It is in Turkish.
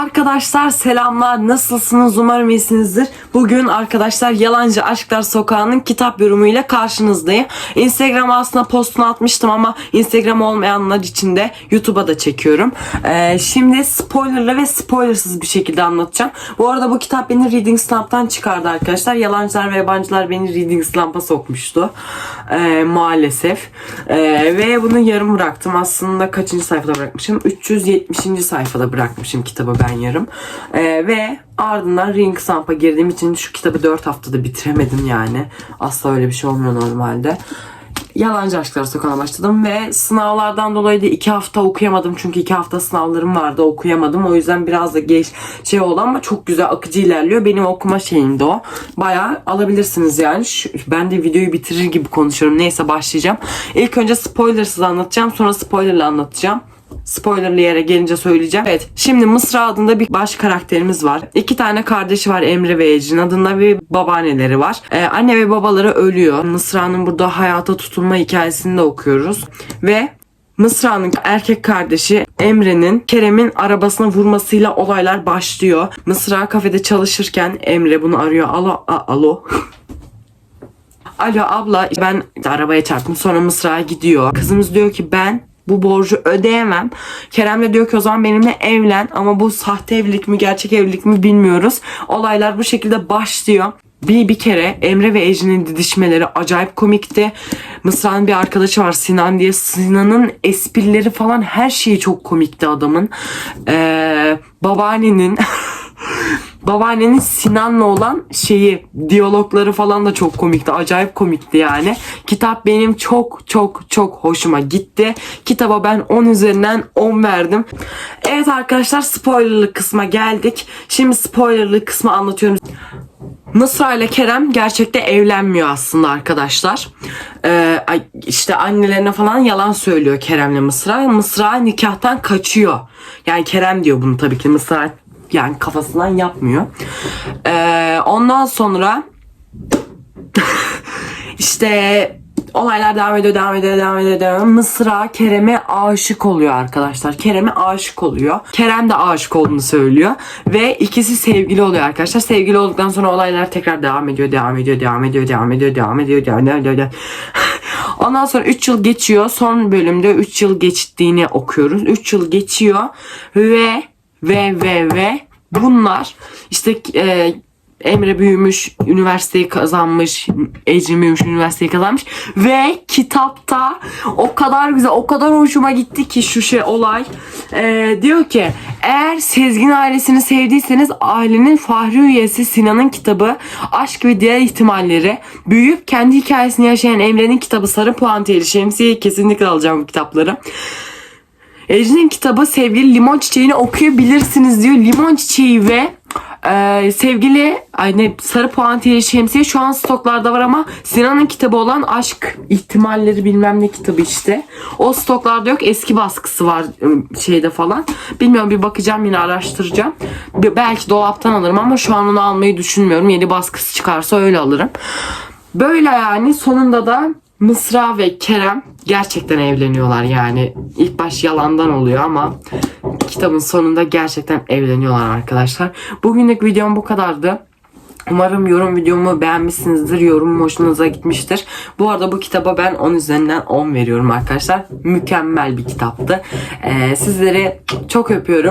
Arkadaşlar selamlar. Nasılsınız? Umarım iyisinizdir. Bugün arkadaşlar Yalancı Aşklar Sokağı'nın kitap yorumuyla karşınızdayım. Instagram aslında postunu atmıştım ama Instagram olmayanlar için de YouTube'a da çekiyorum. Ee, şimdi spoilerlı ve spoilersız bir şekilde anlatacağım. Bu arada bu kitap beni Reading Slump'tan çıkardı arkadaşlar. Yalancılar ve yabancılar beni Reading Slump'a sokmuştu. Ee, maalesef. Ee, ve bunu yarım bıraktım. Aslında kaçıncı sayfada bırakmışım? 370. sayfada bırakmışım kitabı ben yarım. Ee, ve ardından Ring Slump'a girdiğim için şu kitabı 4 haftada bitiremedim yani. Asla öyle bir şey olmuyor normalde. Yalancı Aşklar Sokağı'na başladım ve sınavlardan dolayı da iki hafta okuyamadım. Çünkü iki hafta sınavlarım vardı okuyamadım. O yüzden biraz da geç şey oldu ama çok güzel akıcı ilerliyor. Benim okuma şeyimdi o. Bayağı alabilirsiniz yani. Şu- ben de videoyu bitirir gibi konuşuyorum. Neyse başlayacağım. İlk önce spoilersız anlatacağım. Sonra spoilerlı anlatacağım. Spoilerlı yere gelince söyleyeceğim. Evet şimdi Mısra adında bir baş karakterimiz var. İki tane kardeşi var Emre ve Ecrin adında bir babaanneleri var. Ee, anne ve babaları ölüyor. Mısra'nın burada hayata tutunma hikayesini de okuyoruz. Ve Mısra'nın erkek kardeşi Emre'nin Kerem'in arabasına vurmasıyla olaylar başlıyor. Mısra kafede çalışırken Emre bunu arıyor. Alo, a- alo. Alo abla ben arabaya çarptım sonra Mısra'ya gidiyor. Kızımız diyor ki ben bu borcu ödeyemem. Kerem de diyor ki o zaman benimle evlen ama bu sahte evlilik mi gerçek evlilik mi bilmiyoruz. Olaylar bu şekilde başlıyor. Bir, bir kere Emre ve Ecrin'in didişmeleri acayip komikti. Mısra'nın bir arkadaşı var Sinan diye. Sinan'ın esprileri falan her şeyi çok komikti adamın. Ee, babaannenin babaannenin Sinan'la olan şeyi diyalogları falan da çok komikti. Acayip komikti yani. Kitap benim çok çok çok hoşuma gitti. Kitaba ben 10 üzerinden 10 verdim. Evet arkadaşlar spoilerlı kısma geldik. Şimdi spoilerlı kısmı anlatıyorum. Mısra ile Kerem gerçekte evlenmiyor aslında arkadaşlar. Ee, işte annelerine falan yalan söylüyor Kerem'le Mısra. Mısra nikahtan kaçıyor. Yani Kerem diyor bunu tabii ki Mısra yani kafasından yapmıyor. Ee, ondan sonra işte olaylar devam ediyor, devam ediyor, devam ediyor, devam ediyor. Mısra Kerem'e aşık oluyor arkadaşlar. Kerem'e aşık oluyor. Kerem de aşık olduğunu söylüyor. Ve ikisi sevgili oluyor arkadaşlar. Sevgili olduktan sonra olaylar tekrar devam ediyor, devam ediyor, devam ediyor, devam ediyor, devam ediyor, devam ediyor, devam ediyor. Ondan sonra 3 yıl geçiyor. Son bölümde 3 yıl geçtiğini okuyoruz. 3 yıl geçiyor ve ve ve ve bunlar işte e, Emre büyümüş, üniversiteyi kazanmış, Ecrin büyümüş, üniversiteyi kazanmış ve kitapta o kadar güzel, o kadar hoşuma gitti ki şu şey olay. Ee, diyor ki eğer Sezgin ailesini sevdiyseniz ailenin fahri üyesi Sinan'ın kitabı Aşk ve Diğer ihtimalleri büyüyüp kendi hikayesini yaşayan Emre'nin kitabı Sarı Puantiyeli Şemsiye'yi kesinlikle alacağım bu kitapları. Ecrin'in kitabı sevgili limon çiçeğini okuyabilirsiniz diyor. Limon çiçeği ve e, sevgili ay ne, sarı puantiyeli şemsiye şu an stoklarda var ama Sinan'ın kitabı olan aşk ihtimalleri bilmem ne kitabı işte. O stoklarda yok. Eski baskısı var e, şeyde falan. Bilmiyorum bir bakacağım yine araştıracağım. Belki dolaptan alırım ama şu an onu almayı düşünmüyorum. Yeni baskısı çıkarsa öyle alırım. Böyle yani sonunda da Mısra ve Kerem gerçekten evleniyorlar yani. İlk baş yalandan oluyor ama kitabın sonunda gerçekten evleniyorlar arkadaşlar. Bugünlük videom bu kadardı. Umarım yorum videomu beğenmişsinizdir. Yorum hoşunuza gitmiştir. Bu arada bu kitaba ben 10 üzerinden 10 veriyorum arkadaşlar. Mükemmel bir kitaptı. Ee, sizleri çok öpüyorum.